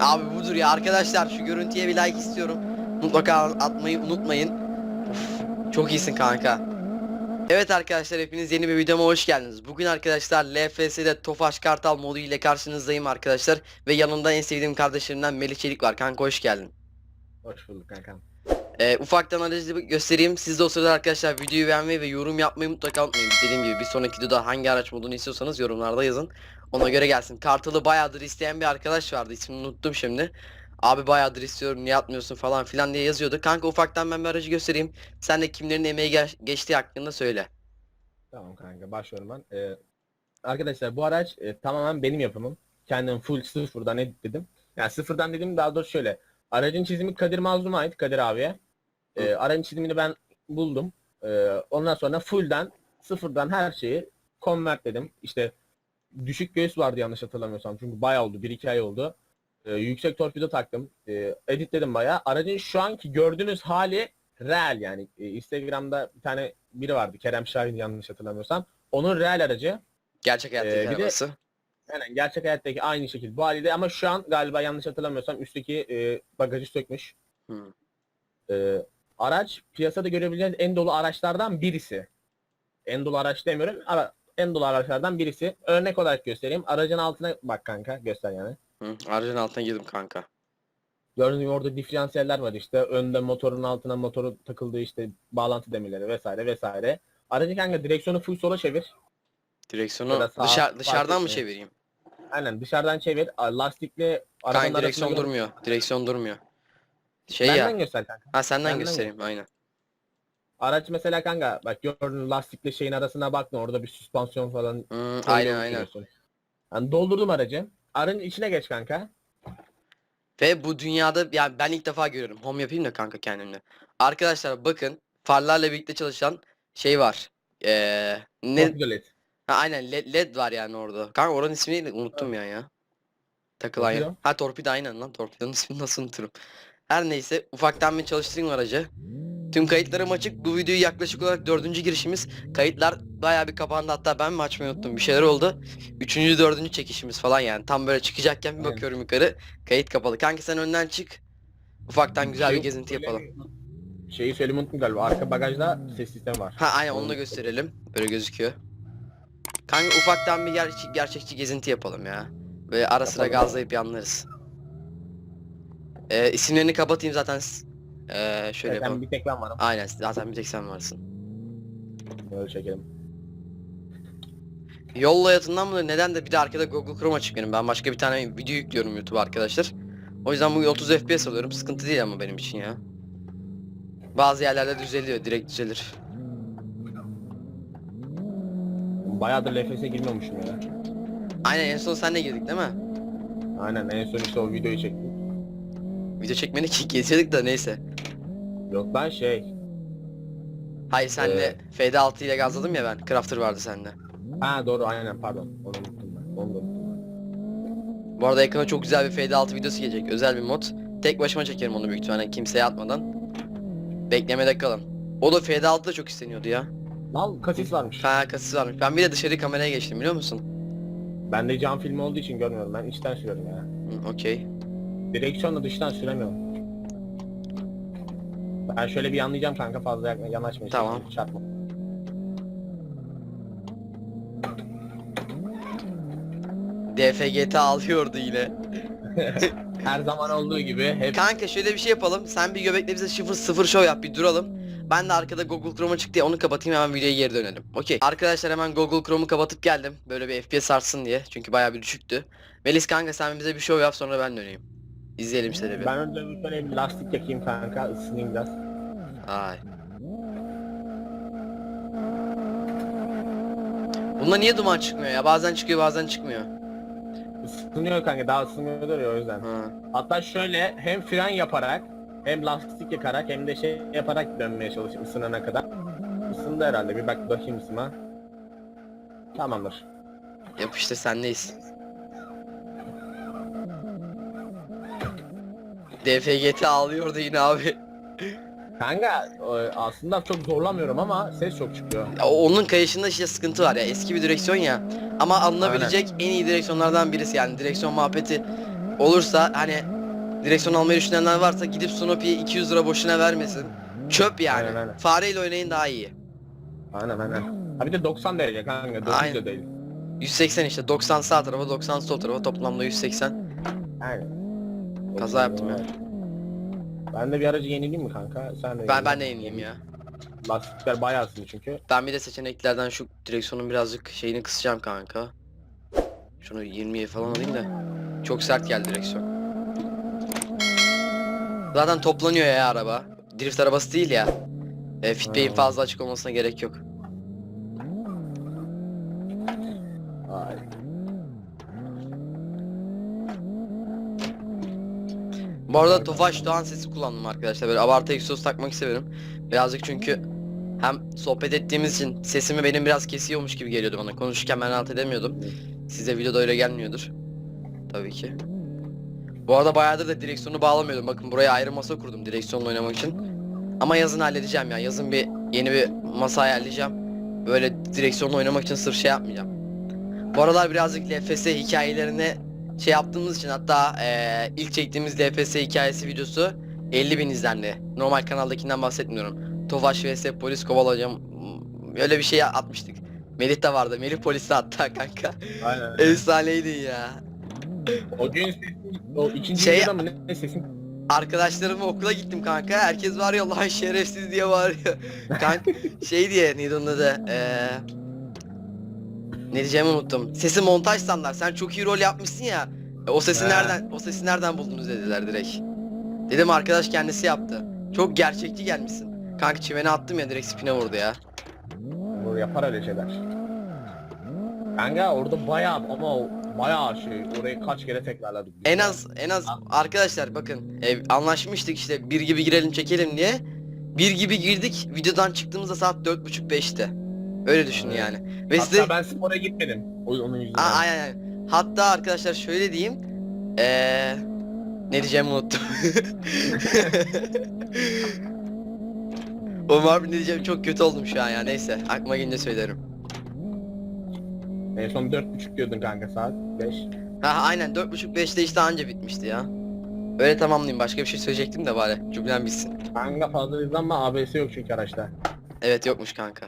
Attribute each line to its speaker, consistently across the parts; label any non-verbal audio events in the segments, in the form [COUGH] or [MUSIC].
Speaker 1: Abi budur ya arkadaşlar şu görüntüye bir like istiyorum. Mutlaka atmayı unutmayın. Of, çok iyisin kanka. Evet arkadaşlar hepiniz yeni bir videoma hoş geldiniz. Bugün arkadaşlar LFS'de Tofaş Kartal modu ile karşınızdayım arkadaşlar. Ve yanımda en sevdiğim kardeşlerimden Melih Çelik var. Kanka hoş geldin.
Speaker 2: Hoş bulduk kankam.
Speaker 1: Ee, ufaktan aracı göstereyim. Siz de o sırada arkadaşlar videoyu beğenmeyi ve yorum yapmayı mutlaka unutmayın. Dediğim gibi bir sonraki videoda hangi araç modunu istiyorsanız yorumlarda yazın. Ona göre gelsin. Kartalı bayağıdır isteyen bir arkadaş vardı. İsmini unuttum şimdi. Abi bayağıdır istiyorum niye atmıyorsun falan filan diye yazıyordu. Kanka ufaktan ben bir aracı göstereyim. Sen de kimlerin emeği geç- geçtiği hakkında söyle.
Speaker 2: Tamam kanka başlıyorum ben. Ee, arkadaşlar bu araç e, tamamen benim yapımım. Kendim full sıfırdan editledim. Yani sıfırdan dedim daha doğrusu şöyle. Aracın çizimi Kadir Mazlum'a ait Kadir abiye. Ee, aracın çizimini ben buldum. Ee, ondan sonra fullden sıfırdan her şeyi convertledim. İşte düşük göğüs vardı yanlış hatırlamıyorsam. Çünkü bayağı oldu. 1-2 ay oldu. Ee, yüksek torpido taktım. Ee, editledim bayağı. Aracın şu anki gördüğünüz hali real yani. Ee, Instagram'da bir tane biri vardı. Kerem Şahin yanlış hatırlamıyorsam. Onun real aracı.
Speaker 1: Gerçek hayattaki
Speaker 2: Ee,
Speaker 1: arabası.
Speaker 2: Yani gerçek hayattaki aynı şekilde bu halde ama şu an galiba yanlış hatırlamıyorsam üstteki e, bagajı sökmüş.
Speaker 1: Hı.
Speaker 2: Ee, araç piyasada görebileceğiniz en dolu araçlardan birisi. En dolu araç demiyorum ama en dolu araçlardan birisi. Örnek olarak göstereyim. Aracın altına bak kanka göster yani.
Speaker 1: Hı, aracın altına girdim kanka.
Speaker 2: Gördüğünüz gibi orada diferansiyeller var işte. Önde motorun altına motoru takıldığı işte bağlantı demirleri vesaire vesaire. Aracı kanka direksiyonu full sola çevir.
Speaker 1: Direksiyonu
Speaker 2: sağa
Speaker 1: dışar,
Speaker 2: fark
Speaker 1: dışarıdan mı çevireyim?
Speaker 2: Aynen dışarıdan çevir. Lastikle arabanın
Speaker 1: Kanka direksiyon durmuyor. Direksiyon durmuyor. Şey
Speaker 2: Benden
Speaker 1: ya.
Speaker 2: göster kanka.
Speaker 1: Ha senden
Speaker 2: benden
Speaker 1: göstereyim aynen.
Speaker 2: Araç mesela kanka bak gördün lastikle şeyin arasına bakma orada bir süspansiyon falan. Koyuyor
Speaker 1: aynen aynen.
Speaker 2: Yani doldurdum aracı. Arın içine geç kanka.
Speaker 1: Ve bu dünyada yani ben ilk defa görüyorum. Home yapayım da kanka kendimle. Arkadaşlar bakın farlarla birlikte çalışan şey var. Ee, ne?
Speaker 2: Led.
Speaker 1: Ha, aynen LED, LED var yani orada. Kanka oranın ismini unuttum ya ya. Takılan.
Speaker 2: Torpido.
Speaker 1: Ha torpido aynen lan torpidonun ismini nasıl unuturum. Her neyse ufaktan bir çalıştırayım aracı. Tüm kayıtlarım açık. Bu videoyu yaklaşık olarak dördüncü girişimiz. Kayıtlar bayağı bir kapandı hatta ben mi açmayı unuttum. Bir şeyler oldu. Üçüncü dördüncü çekişimiz falan yani. Tam böyle çıkacakken bir bakıyorum yukarı. Kayıt kapalı. Kanka sen önden çık. Ufaktan güzel bir
Speaker 2: Şey-
Speaker 1: gezinti yapalım.
Speaker 2: Şeyi söylemeyi unuttum galiba. Arka bagajda ses sistemi var.
Speaker 1: Ha aynen onu da gösterelim. Böyle gözüküyor. Kanka ufaktan bir ger gerçekçi gezinti yapalım ya. Böyle ara sıra
Speaker 2: Yapalım.
Speaker 1: gazlayıp yanlarız. Ee, isimlerini kapatayım zaten. s- Ee, şöyle
Speaker 2: Zaten
Speaker 1: yapalım.
Speaker 2: bir tek ben varım.
Speaker 1: Aynen zaten bir tek sen varsın.
Speaker 2: Böyle çekelim.
Speaker 1: Yol hayatından mı neden de bir de arkada Google Chrome açık benim. Ben başka bir tane video yüklüyorum YouTube arkadaşlar. O yüzden bugün 30 FPS alıyorum. Sıkıntı değil ama benim için ya. Bazı yerlerde düzeliyor. Direkt düzelir.
Speaker 2: Bayağıdır LFS'e girmiyormuşum ya.
Speaker 1: Aynen en son senle girdik değil mi?
Speaker 2: Aynen en son işte o videoyu çektik.
Speaker 1: Video çekmeni [LAUGHS] ki geziyorduk da neyse.
Speaker 2: Yok ben şey.
Speaker 1: Hayır senle
Speaker 2: Ee,
Speaker 1: FD6 ile gazladım ya ben. Crafter vardı sende.
Speaker 2: Ha doğru aynen pardon. Onu unuttum ben. Onu da unuttum ben.
Speaker 1: Bu arada ekrana çok güzel bir FD6 videosu gelecek. Özel bir mod. Tek başıma çekerim onu büyük ihtimalle kimseye atmadan. Beklemede kalın. O da FD6 da çok isteniyordu ya.
Speaker 2: Lan kasis varmış.
Speaker 1: Ha kasası varmış. Ben bir de dışarı kameraya geçtim biliyor musun?
Speaker 2: Bende cam filmi olduğu için görmüyorum. Ben içten sürüyorum ya.
Speaker 1: Hı, Okey.
Speaker 2: Direksiyonla dıştan süremiyorum. Ben şöyle bir yanlayacağım kanka fazla yakma, yanaşma. işte,
Speaker 1: Tamam.
Speaker 2: Çarpma.
Speaker 1: DFGT alıyordu yine. [LAUGHS]
Speaker 2: Her zaman olduğu gibi hep
Speaker 1: Kanka şöyle bir şey yapalım. Sen bir göbekle bize sıfır sıfır show yap bir duralım. Ben de arkada Google Chrome'a çıktı ya onu kapatayım hemen videoya geri dönelim. Okey. Arkadaşlar hemen Google Chrome'u kapatıp geldim. Böyle bir FPS artsın diye. Çünkü bayağı bir düşüktü. Melis kanka sen bize bir show yap sonra ben döneyim. İzleyelim seni bir.
Speaker 2: ben önce bir bir lastik yakayım kanka ısınayım biraz.
Speaker 1: Ay. Bunda niye duman çıkmıyor ya? Bazen çıkıyor bazen çıkmıyor.
Speaker 2: Isınıyor kanka daha ısınmıyordur ya o yüzden.
Speaker 1: Ha.
Speaker 2: Hatta şöyle hem fren yaparak hem lastik yakarak hem de şey yaparak dönmeye çalışayım ısınana kadar. Isındı herhalde bir bak bakayım ısıma. Tamamdır.
Speaker 1: Yap işte sendeyiz. DFGT ağlıyordu yine abi.
Speaker 2: Kanka aslında çok zorlamıyorum ama ses çok çıkıyor.
Speaker 1: Ya onun kayışında işte sıkıntı var ya eski bir direksiyon ya. Ama alınabilecek en iyi direksiyonlardan birisi yani direksiyon muhabbeti olursa hani direksiyon almayı düşünenler varsa gidip Snoopy'ye 200 lira boşuna vermesin. Çöp yani.
Speaker 2: Aynen, aynen.
Speaker 1: Fareyle oynayın daha iyi.
Speaker 2: Aynen aynen. Ha bir de 90 derece kanka. 900
Speaker 1: Aynen.
Speaker 2: de değil.
Speaker 1: 180 işte 90 sağ tarafa 90 sol tarafa toplamda 180.
Speaker 2: Aynen.
Speaker 1: Kaza yaptım ya.
Speaker 2: Ben de bir aracı yenileyim mi kanka? Sen de
Speaker 1: Ben ben de yeniyim ya.
Speaker 2: Lastikler bayağı ısındı çünkü.
Speaker 1: Ben bir de seçeneklerden şu direksiyonun birazcık şeyini kısacağım kanka. Şunu 20'ye falan alayım da. Çok sert geldi direksiyon. Zaten toplanıyor ya araba. Drift arabası değil ya. E,
Speaker 2: Ha.
Speaker 1: fazla açık olmasına gerek yok.
Speaker 2: Ay.
Speaker 1: Bu arada Tofaş Doğan sesi kullandım arkadaşlar. Böyle abartı egzoz takmak istemedim. Birazcık çünkü hem sohbet ettiğimiz için sesimi benim biraz kesiyormuş gibi geliyordu bana. Konuşurken ben rahat edemiyordum. Size videoda öyle gelmiyordur. Tabii ki. Bu arada bayağıdır da direksiyonu bağlamıyordum. Bakın buraya ayrı masa kurdum direksiyonla oynamak için. Ama yazın halledeceğim ya. Yazın bir yeni bir masa ayarlayacağım. Böyle direksiyonla oynamak için sırf şey yapmayacağım. Bu aralar birazcık LFS hikayelerine şey yaptığımız için hatta eee, ilk çektiğimiz LFS hikayesi videosu 50 bin izlendi. Normal kanaldakinden bahsetmiyorum. Tofaş vs polis kovalayacağım. Öyle bir şey atmıştık. Melih de vardı. Melih polisi hatta [LAUGHS] kanka.
Speaker 2: Aynen.
Speaker 1: Efsaneydin ya.
Speaker 2: O gün sesi, o ikinci
Speaker 1: Şey-
Speaker 2: videoda mı ne, ne sesin?
Speaker 1: Arkadaşlarımla okula gittim kanka. Herkes var ya lan şerefsiz diye bağırıyor. Kanka [LAUGHS] şey diye neydi onun adı? Eee ne diyeceğimi unuttum. Sesi montaj sandılar. Sen çok iyi rol yapmışsın ya. E, o sesi
Speaker 2: He.
Speaker 1: nereden o sesi nereden buldunuz dediler direkt. Dedim arkadaş kendisi yaptı. Çok gerçekçi gelmişsin. Kanka çimene attım ya direkt spine vurdu ya.
Speaker 2: O yapar öyle şeyler. Kanka orada bayağı ama o bayağı şey orayı kaç kere tekrarladık. biz
Speaker 1: En
Speaker 2: ya.
Speaker 1: az en az arkadaşlar bakın e, anlaşmıştık işte bir gibi girelim çekelim diye. Bir gibi girdik videodan çıktığımızda saat dört buçuk beşti. Öyle düşünün
Speaker 2: Evet.
Speaker 1: yani. Ve
Speaker 2: Hatta
Speaker 1: size
Speaker 2: ben spora gitmedim. O, onun yüzünden.
Speaker 1: Aa, aynen aynen. Hatta arkadaşlar şöyle diyeyim. Eee ne diyeceğimi unuttum. [LAUGHS] Oğlum harbi ne diyeceğim çok kötü oldum şu an ya neyse aklıma gelince söylerim.
Speaker 2: En son 4.30 diyordun kanka saat 5.
Speaker 1: Ha aynen 4.30-5'te işte anca bitmişti ya. Öyle tamamlayayım başka bir şey söyleyecektim de bari cümlem bitsin.
Speaker 2: Kanka fazla hızlanma ABS yok çünkü araçta.
Speaker 1: Evet yokmuş kanka.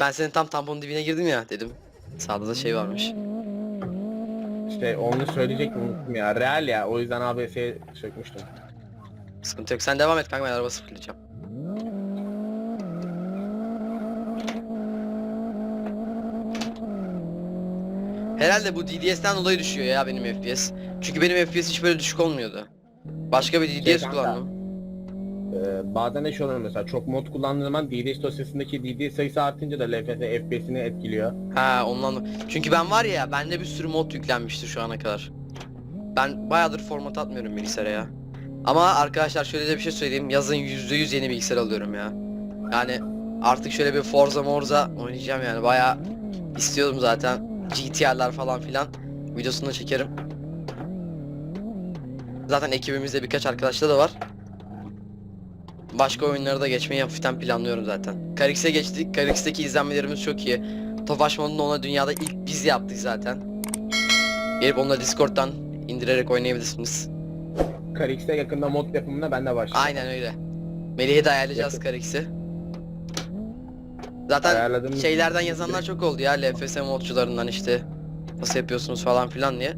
Speaker 1: Ben senin tam tamponun dibine girdim ya dedim. Sağda da şey varmış.
Speaker 2: İşte onu söyleyecektim unuttum ya. Real ya o yüzden ABS'ye sökmüştüm.
Speaker 1: Sıkıntı yok sen devam et kanka ben araba sıfırlayacağım. Herhalde bu DDS'den dolayı düşüyor ya benim FPS. Çünkü benim FPS hiç böyle düşük olmuyordu. Başka bir DDS
Speaker 2: Şey
Speaker 1: kullandım.
Speaker 2: Ee, bazen de şey oluyor mesela çok mod kullandığın zaman DDS dosyasındaki DDS sayısı artınca da LFS FPS'ini etkiliyor.
Speaker 1: Ha ondan Çünkü ben var ya bende bir sürü mod yüklenmiştir şu ana kadar. Ben bayağıdır format atmıyorum bilgisayara ya. Ama arkadaşlar şöyle de bir şey söyleyeyim. Yazın %100 yeni bilgisayar alıyorum ya. Yani artık şöyle bir Forza Morza oynayacağım yani. Bayağı istiyordum zaten. GTR'lar falan filan. Videosunu da çekerim. Zaten ekibimizde birkaç arkadaşlar da var. Başka oyunlara da geçmeyi hafiften planlıyorum zaten. Karix'e geçtik. Karix'teki izlenmelerimiz çok iyi. Tofaş modunu ona dünyada ilk biz yaptık zaten. Gelip onunla Discord'dan indirerek oynayabilirsiniz.
Speaker 2: Karix'te yakında mod yapımına ben de başlayacağım.
Speaker 1: Aynen öyle. Melih'e de ayarlayacağız
Speaker 2: Yakın.
Speaker 1: Karix'i. Zaten
Speaker 2: Ayarladım.
Speaker 1: şeylerden yazanlar çok oldu ya LFS modcularından işte nasıl yapıyorsunuz falan filan diye.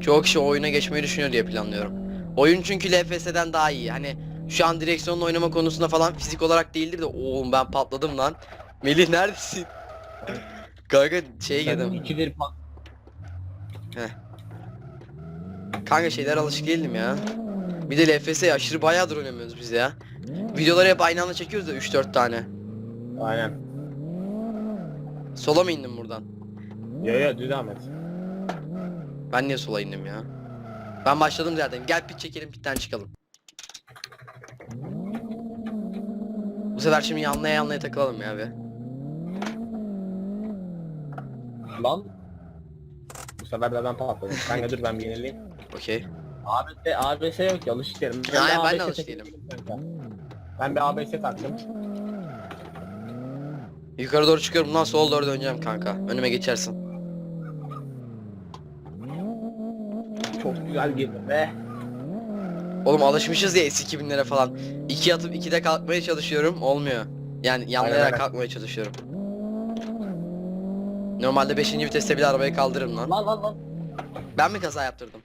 Speaker 1: Çoğu kişi oyuna geçmeyi düşünüyor diye planlıyorum. Oyun çünkü LFS'den daha iyi. Hani şu an direksiyonla oynama konusunda falan fizik olarak değildir de oğlum ben patladım lan. Melih neredesin? [LAUGHS] Kanka şeye girdim.
Speaker 2: ikidir pat-
Speaker 1: Kanka şeyler alışık değildim ya. Bir de LFS'ye aşırı bayağıdır oynamıyoruz biz ya. Videoları hep aynı anda çekiyoruz da 3-4 tane.
Speaker 2: Aynen.
Speaker 1: Sola mı indim buradan?
Speaker 2: Yo yo düz devam et.
Speaker 1: Ben niye sola indim ya? Ben başladım zaten. Gel pit çekelim pitten çıkalım. Bu sefer şimdi yanlaya yanlaya takılalım ya be.
Speaker 2: Lan. Bu sefer de ben patladım. Kanka dur ben bir yenileyim.
Speaker 1: Okey.
Speaker 2: ABS, ABS yok ya alışık değilim.
Speaker 1: Aynen, ben de
Speaker 2: ABS
Speaker 1: alışık değilim.
Speaker 2: kanka. Ben bir ABS taktım.
Speaker 1: Yukarı doğru çıkıyorum. Bundan sola doğru döneceğim kanka. Önüme geçersin.
Speaker 2: Güzel girdi be.
Speaker 1: Oğlum alışmışız ya S2000'lere falan. 2 atıp 2'de kalkmaya çalışıyorum. Olmuyor. Yani yanlayarak
Speaker 2: aynen.
Speaker 1: kalkmaya çalışıyorum. Normalde 5. viteste bile arabayı kaldırırım lan.
Speaker 2: Lan lan lan.
Speaker 1: Ben mi kaza yaptırdım?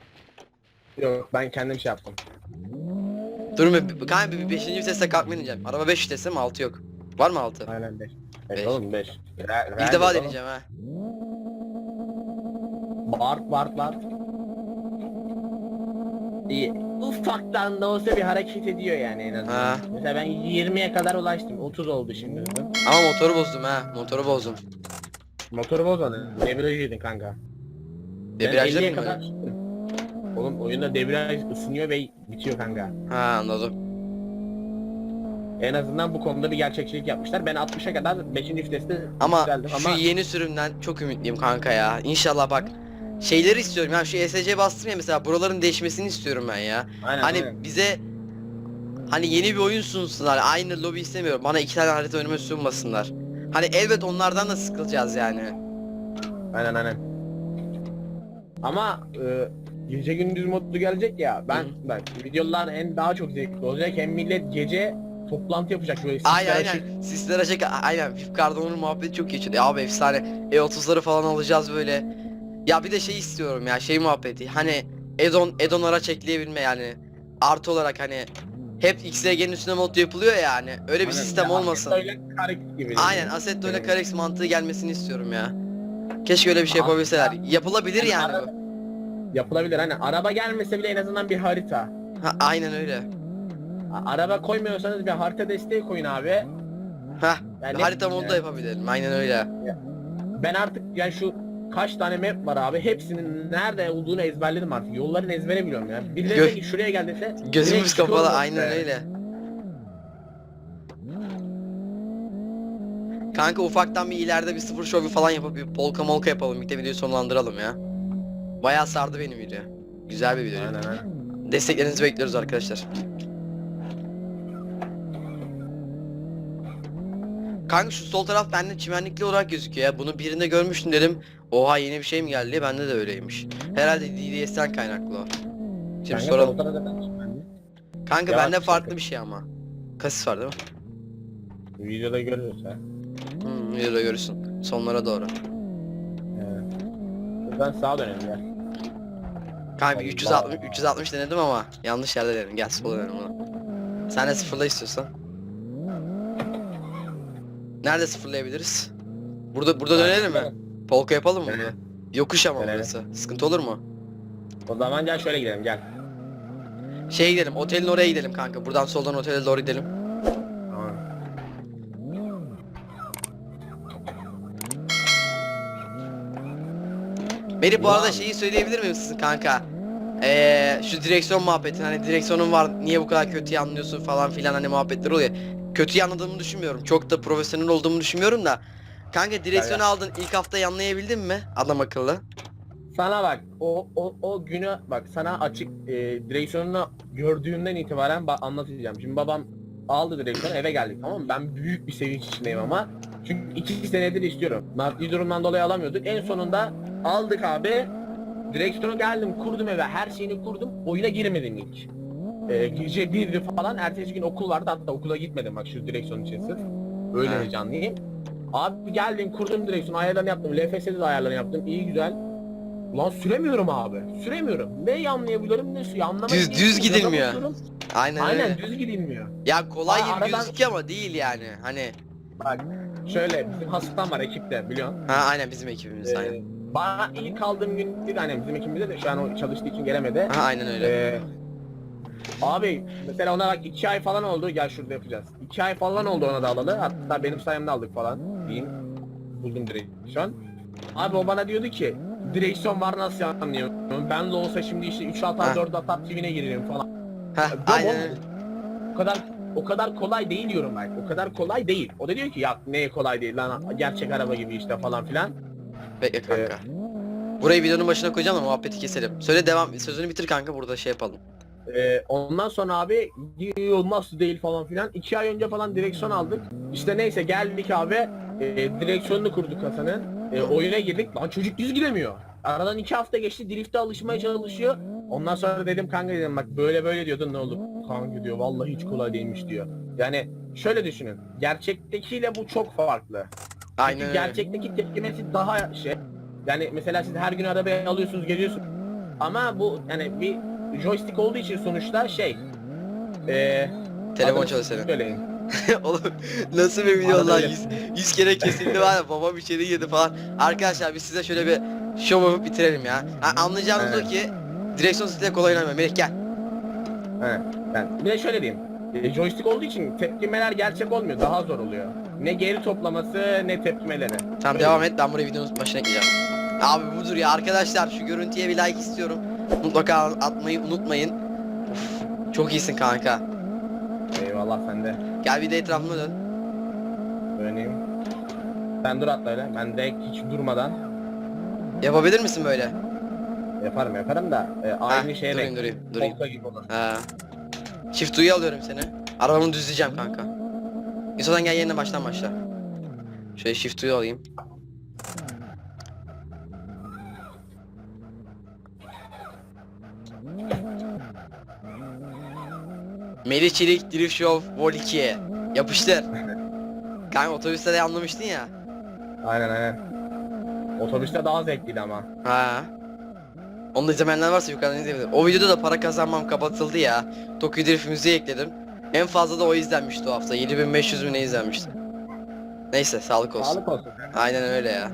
Speaker 2: Yok ben kendim şey yaptım.
Speaker 1: Durun bir, kanka bir 5. viteste kalkmayı deneyeceğim. Araba 5 viteste mi? 6 yok. Var mı 6?
Speaker 2: Aynen 5.
Speaker 1: Beş.
Speaker 2: 5 oğlum 5.
Speaker 1: İlk defa deneyeceğim ha.
Speaker 2: Bart Bart Bart. İyi. Ufaktan da olsa bir hareket ediyor yani en azından.
Speaker 1: Ha.
Speaker 2: Mesela ben 20'ye kadar ulaştım. 30 oldu şimdi.
Speaker 1: Ama motoru bozdum ha. Motoru bozdum.
Speaker 2: Motoru bozmadın. Debriyaj yedin kanka.
Speaker 1: Debriyajda
Speaker 2: 50'ye
Speaker 1: mı
Speaker 2: kadar. Oğlum oyunda debriyaj ısınıyor ve bitiyor kanka.
Speaker 1: Ha anladım.
Speaker 2: En azından bu konuda bir gerçekçilik yapmışlar. Ben 60'a kadar 5. viteste
Speaker 1: Ama
Speaker 2: yükseldim
Speaker 1: şu
Speaker 2: ama
Speaker 1: yeni sürümden çok ümitliyim kanka ya. İnşallah bak. Şeyleri istiyorum ya şu ESC bastım ya mesela buraların değişmesini istiyorum ben ya.
Speaker 2: aynen,
Speaker 1: Hani
Speaker 2: aynen.
Speaker 1: bize hani yeni bir oyun sunsunlar. Aynı lobi istemiyorum. Bana iki tane harita önüme sunmasınlar. Hani elbet onlardan da sıkılacağız yani.
Speaker 2: Aynen aynen. Ama e, gece gündüz modu gelecek ya. Ben
Speaker 1: Hı.
Speaker 2: bak videolar en daha çok zevkli olacak. Hem millet gece toplantı yapacak böyle sisler
Speaker 1: Aynen aynen. Sisler açık. Aynen. Fif Cardano'nun muhabbeti çok geçiyor. Ya abi efsane. E30'ları falan alacağız böyle. Ya bir de şey istiyorum ya şey muhabbeti. Hani Edon Edon araç ekleyebilme yani. Artı olarak hani hep XLG'nin üstüne mod yapılıyor ya yani. Öyle bir
Speaker 2: Aynen.
Speaker 1: sistem
Speaker 2: Ya,
Speaker 1: olmasın.
Speaker 2: Gibi.
Speaker 1: Aynen Assetto ile. Carex mantığı gelmesini istiyorum ya. Keşke öyle bir şey
Speaker 2: Abi,
Speaker 1: yapabilseler. Yapılabilir yani bu.
Speaker 2: Yapılabilir hani araba gelmese bile en azından bir harita.
Speaker 1: Ha, aynen öyle.
Speaker 2: A- Araba koymuyorsanız bir harita desteği koyun abi.
Speaker 1: Hah.
Speaker 2: Yani
Speaker 1: harita modu da yapabilirim. Aynen öyle.
Speaker 2: Ben artık yani şu kaç tane map var abi hepsinin nerede olduğunu ezberledim artık. Yolların ezbere biliyorum ya. Birileri
Speaker 1: Gö-
Speaker 2: de ki şuraya gel dese
Speaker 1: Gözümüz
Speaker 2: direkt
Speaker 1: kapalı
Speaker 2: olmaz
Speaker 1: aynen
Speaker 2: be.
Speaker 1: öyle. Kanka ufaktan bir ileride bir sıfır şovu falan yapıp bir polka molka yapalım. Bir de videoyu sonlandıralım ya. Bayağı sardı benim video. Güzel bir video.
Speaker 2: Aynen aynen.
Speaker 1: Desteklerinizi bekliyoruz arkadaşlar. Kanka şu sol taraf bende çimenlikli olarak gözüküyor ya. Bunu birinde görmüştüm dedim. Oha yeni bir şey mi geldi? Bende de öyleymiş. Herhalde DDS'den kaynaklı o. Şimdi
Speaker 2: Kanka,
Speaker 1: soralım.
Speaker 2: da ben-
Speaker 1: Kanka
Speaker 2: Yavaş
Speaker 1: bende
Speaker 2: bir
Speaker 1: farklı
Speaker 2: şaka.
Speaker 1: bir şey ama. Kasis var değil mi?
Speaker 2: Videoda görürüz ha.
Speaker 1: Hmm, videoda görürsün. Sonlara doğru.
Speaker 2: Evet. Buradan sağa dönelim gel.
Speaker 1: Kanka bir
Speaker 2: Allah.
Speaker 1: 360, 360 denedim ama yanlış yerde denedim. Gel sola dönelim bunu. Sen de sıfırla istiyorsan. Nerede sıfırlayabiliriz? Burada burada dönelim mi? Polka yapalım mı burada? Yokuş ama burası. Sıkıntı olur mu?
Speaker 2: O zaman gel şöyle gidelim gel.
Speaker 1: Şeye gidelim, otelin oraya gidelim kanka. Buradan soldan otele doğru gidelim.
Speaker 2: Tamam.
Speaker 1: Beni bu arada şeyi söyleyebilir miyim sizin kanka? Eee şu direksiyon muhabbeti hani direksiyonun var niye bu kadar kötü anlıyorsun falan filan hani muhabbetler oluyor. Kötü anladığımı düşünmüyorum. Çok da profesyonel olduğumu düşünmüyorum da. Kanka direksiyonu aldın ilk hafta anlayabildin mi? Adam akıllı.
Speaker 2: Sana bak o o o günü bak sana açık e, direksiyonunu gördüğünden itibaren ba- anlatacağım. Şimdi babam aldı direksiyonu eve geldik tamam mı? Ben büyük bir sevinç içindeyim ama. Çünkü iki senedir istiyorum. Maddi durumdan dolayı alamıyorduk. En sonunda aldık abi. Direksiyonu geldim kurdum eve her şeyini kurdum. Oyuna girmedim ilk. E, gece birdi falan. Ertesi gün okul vardı hatta okula gitmedim bak şu direksiyon için sırf. Öyle
Speaker 1: Ha.
Speaker 2: heyecanlıyım. Abi geldim kurdum direksiyonu ayarlarını yaptım. LFS'de de ayarlarını yaptım. İyi güzel. Ulan süremiyorum abi. Süremiyorum. Ne anlayabiliyorum ne suyu anlamak
Speaker 1: Düz- düz gidilmiyor. Aynen,
Speaker 2: Aynen
Speaker 1: öyle.
Speaker 2: düz gidilmiyor.
Speaker 1: Ya kolay
Speaker 2: Aa,
Speaker 1: gibi
Speaker 2: aradan-
Speaker 1: gözüküyor ama değil yani. Hani
Speaker 2: Bak şöyle bizim Hasan var ekipte biliyorsun.
Speaker 1: ha aynen bizim ekibimiz
Speaker 2: Ee,
Speaker 1: aynen.
Speaker 2: bana ilk aldığım gün dedi hani bizim ekibimizde de şu an o çalıştığı için gelemedi.
Speaker 1: Ha aynen öyle.
Speaker 2: Ee, abi mesela ona bak iki ay falan oldu gel şurada yapacağız. İki ay falan oldu ona da alalı. Hatta benim sayemde aldık falan diyeyim. Buldum direksiyon. Abi o bana diyordu ki direksiyon var nasıl anlıyorum. Ben de olsa şimdi işte 3 atar
Speaker 1: Ha.
Speaker 2: 4 atar TV'ne girerim falan. Diyorum
Speaker 1: aynen
Speaker 2: oğlum,
Speaker 1: öyle.
Speaker 2: O kadar o kadar kolay değil diyorum ben. O kadar kolay değil. O da diyor ki ya ne kolay değil lan gerçek araba gibi işte falan filan.
Speaker 1: Bekle kanka. Burayı videonun başına koyacağım da muhabbeti keselim. Söyle devam sözünü bitir kanka burada şey yapalım.
Speaker 2: Ee, ondan sonra abi diyor nasıl değil falan filan. iki ay önce falan direksiyon aldık. İşte neyse geldik abi. E, direksiyonunu kurduk Hasan'ın. E, oyuna girdik. Lan çocuk düz gidemiyor. aradan iki hafta geçti drift'e alışmaya çalışıyor. Ondan sonra dedim kanka dedim bak böyle böyle diyordun ne oldu? Kanka diyor vallahi hiç kolay değilmiş diyor. Yani şöyle düşünün. Gerçektekiyle bu çok farklı.
Speaker 1: Aynen
Speaker 2: Çünkü gerçekteki tepkimesi daha şey. Yani mesela siz her gün arabaya alıyorsunuz geliyorsunuz. Ama bu yani bir joystick olduğu için sonuçta şey. Eee
Speaker 1: Telefon senin.
Speaker 2: Söyleyin. [LAUGHS]
Speaker 1: Oğlum nasıl bir video
Speaker 2: Arada
Speaker 1: lan
Speaker 2: öyle.
Speaker 1: 100, 100 kere kesildi var ya babam içeri girdi falan. Arkadaşlar biz size şöyle bir şov yapıp bitirelim ya. Ha, anlayacağınız
Speaker 2: Evet.
Speaker 1: o ki direksiyon setiyle kolay oynamıyor. Melih gel.
Speaker 2: He. Ben bir de şöyle diyeyim. E, joystick olduğu için tepkimeler gerçek olmuyor. Daha zor oluyor. Ne geri toplaması ne tepkimeleri.
Speaker 1: Tamam devam et ben buraya videonun başına ekleyeceğim. Abi budur ya arkadaşlar şu görüntüye bir like istiyorum. Mutlaka atmayı unutmayın. Of, çok iyisin kanka.
Speaker 2: Eyvallah sen de.
Speaker 1: Gel bir de etrafına dön.
Speaker 2: Döneyim. Sen dur atla öyle. Ben de hiç durmadan
Speaker 1: Yapabilir misin böyle?
Speaker 2: yaparım yaparım da e, aynı
Speaker 1: Heh,
Speaker 2: şeye
Speaker 1: durayım durayım durayım.
Speaker 2: Polka gibi olur.
Speaker 1: Ha. Çift uyu alıyorum seni. Arabamı düzleyeceğim kanka. İsodan gel yerine baştan başla. Şöyle shift uyu alayım. Melih Çelik Drift Show Vol 2'ye. Yapıştır. Kanka otobüste de anlamıştın ya.
Speaker 2: Aynen aynen. Otobüste daha zevkliydi ama.
Speaker 1: Ha. Onu da izlemeyenler varsa yukarıdan izleyebilir. O videoda da para kazanmam kapatıldı ya. Tokyo Drift müziği ekledim. En fazla da o izlenmişti o hafta. 7500 mü ne izlenmişti. Neyse sağlık olsun.
Speaker 2: Sağlık olsun.
Speaker 1: Aynen öyle ya.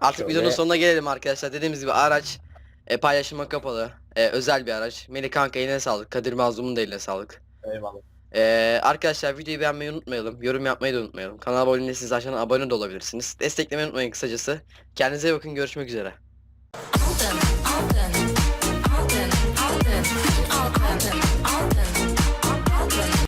Speaker 1: Artık
Speaker 2: Şöyle-
Speaker 1: videonun sonuna gelelim arkadaşlar. Dediğimiz gibi araç e, paylaşıma kapalı. Ee, özel bir araç. Melih kanka eline sağlık. Kadir Mazlum'un da eline sağlık.
Speaker 2: Eyvallah.
Speaker 1: Ee, arkadaşlar videoyu beğenmeyi unutmayalım. Yorum yapmayı da unutmayalım. Kanala abone değilseniz aşağıdan abone de olabilirsiniz. Desteklemeyi unutmayın kısacası. Kendinize iyi bakın. Görüşmek üzere.
Speaker 3: Aldın, aldın, aldın, aldın, aldın.